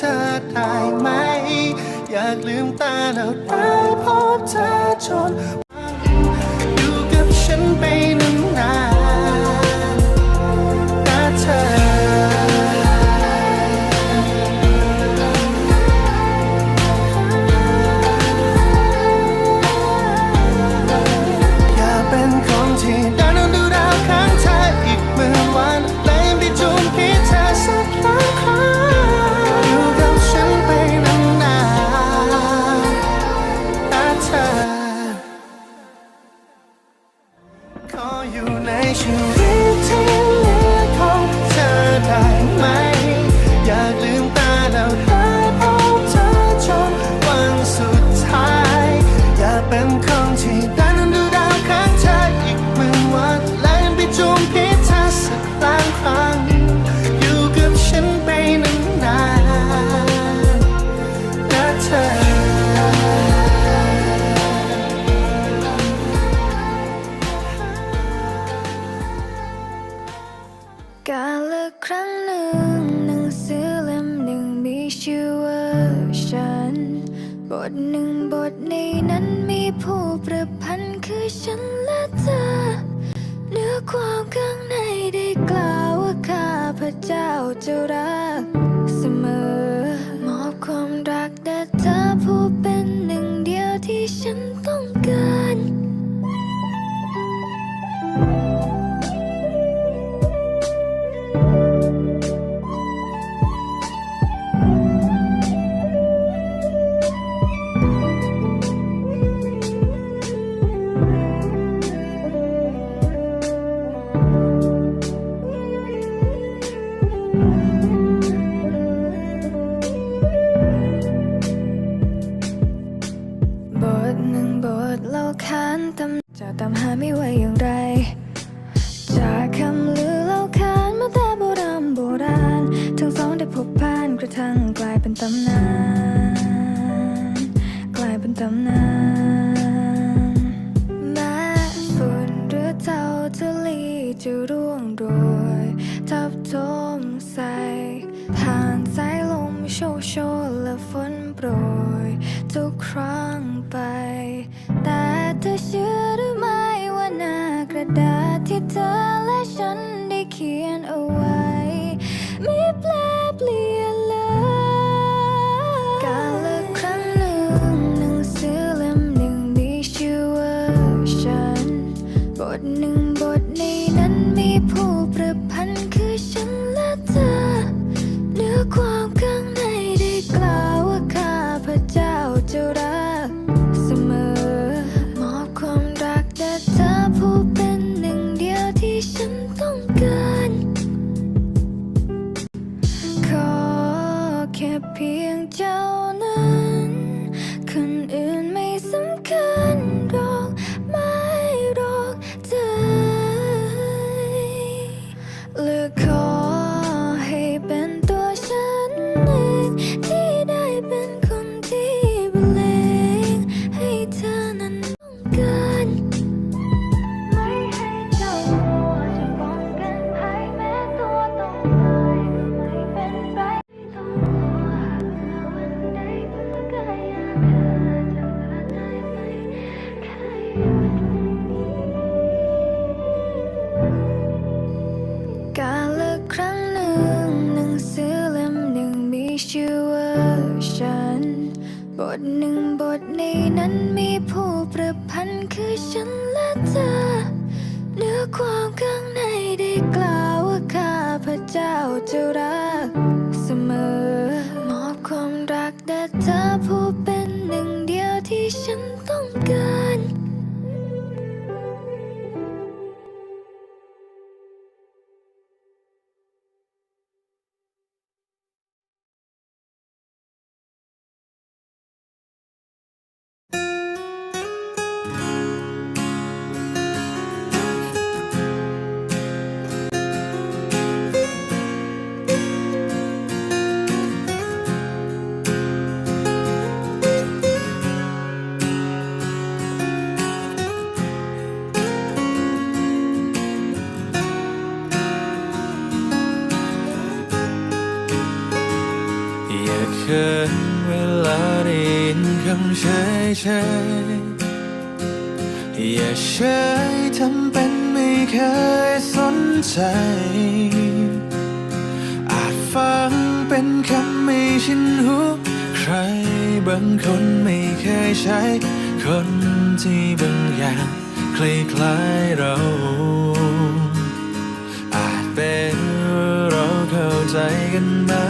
ธอไายไหม อยากลืมตาแล้วตายพบเธอจน ครั้งหนึ่งหนังสือเล่มหนึ่งมีชื่อว่าฉัน บทหนึ่งบทในนั้นมีผู้ประพันธ์คือฉันและเธอเนื้อความ ตำจะตามหาไม่ไหวอย่างไร จากคำลือเล่าขานมาแต่โบราณโบราณ ทั้งสองได้พบผ่านกระทั่งกลายเป็นตำนาน กลายเป็นตำนาน ที่เธอและฉันได้เขียนเอาไว้ ไม่แปลเปลี่ยนเลย กาลครั้งหนึ่งหนังสือเล่มหนึ่งมีชื่อว่าฉันบทหนึ่งบท หรื อฉัน บทหนึ่งบทในนั้นมีผู้ประพันธ์คือฉันและเธอเนื้อความข้างในได้กล่าวว่าข้าพระเจ้าจะรักเสมอ มอบความรักแด่เธอผู้เป็นหนึ่งเดียวที่ฉันต้องการ ยินคำเฉยๆอย่าเฉยทำเป็นไม่เคยสนใจ อาจฟังเป็นคำไม่ชินหูใครบางคนไม่เคยใช้ คนที่บางอย่างคล้ายๆเรา อาจเป็นเราเข้าใจกันมานา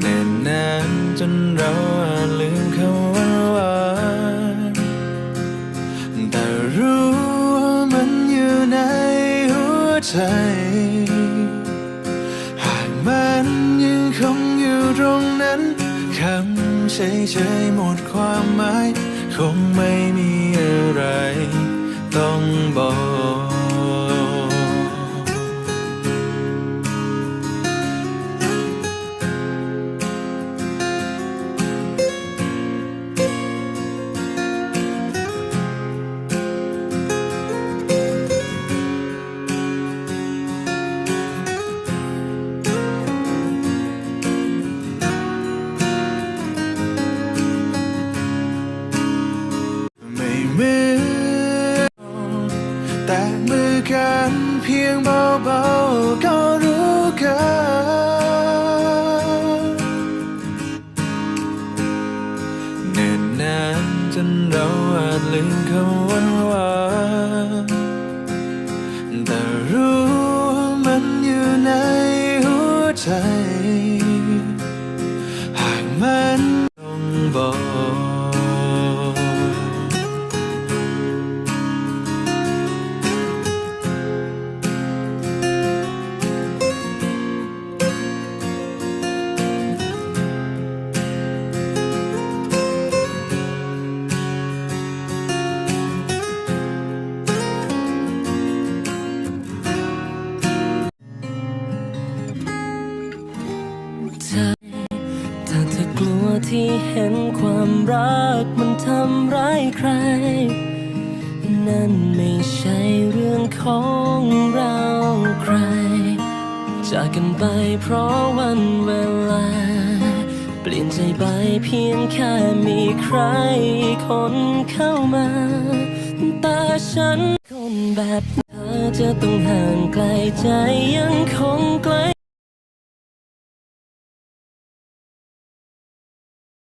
เนิ่นนานจนเราอาจลืมคำว่าหวานแต่รู้ว่ามันอยู่ในหัวใจ หากมันยังคงอยู่ตรงนั้นคำเฉยๆหมดความหมาย คงไม่มีอะไร ต้องบอก กันเพียงเบาๆก็รู้กันเนิ่นนานจนเราอาจลืมคำวันวานแต่รู้มันอยู่ในหัวใจ หากมัน ถ้าเธอกลัวที่เห็นความรักมันทำร้ายใคร นั่นไม่ใช่เรื่องของเราใคร จากกันไปเพราะวันเวลา เปลี่ยนใจไปเพียงแค่มีใครคนเข้ามา แต่ฉันคนแบบเธอจะต้องห่างไกลใจยังคงไกล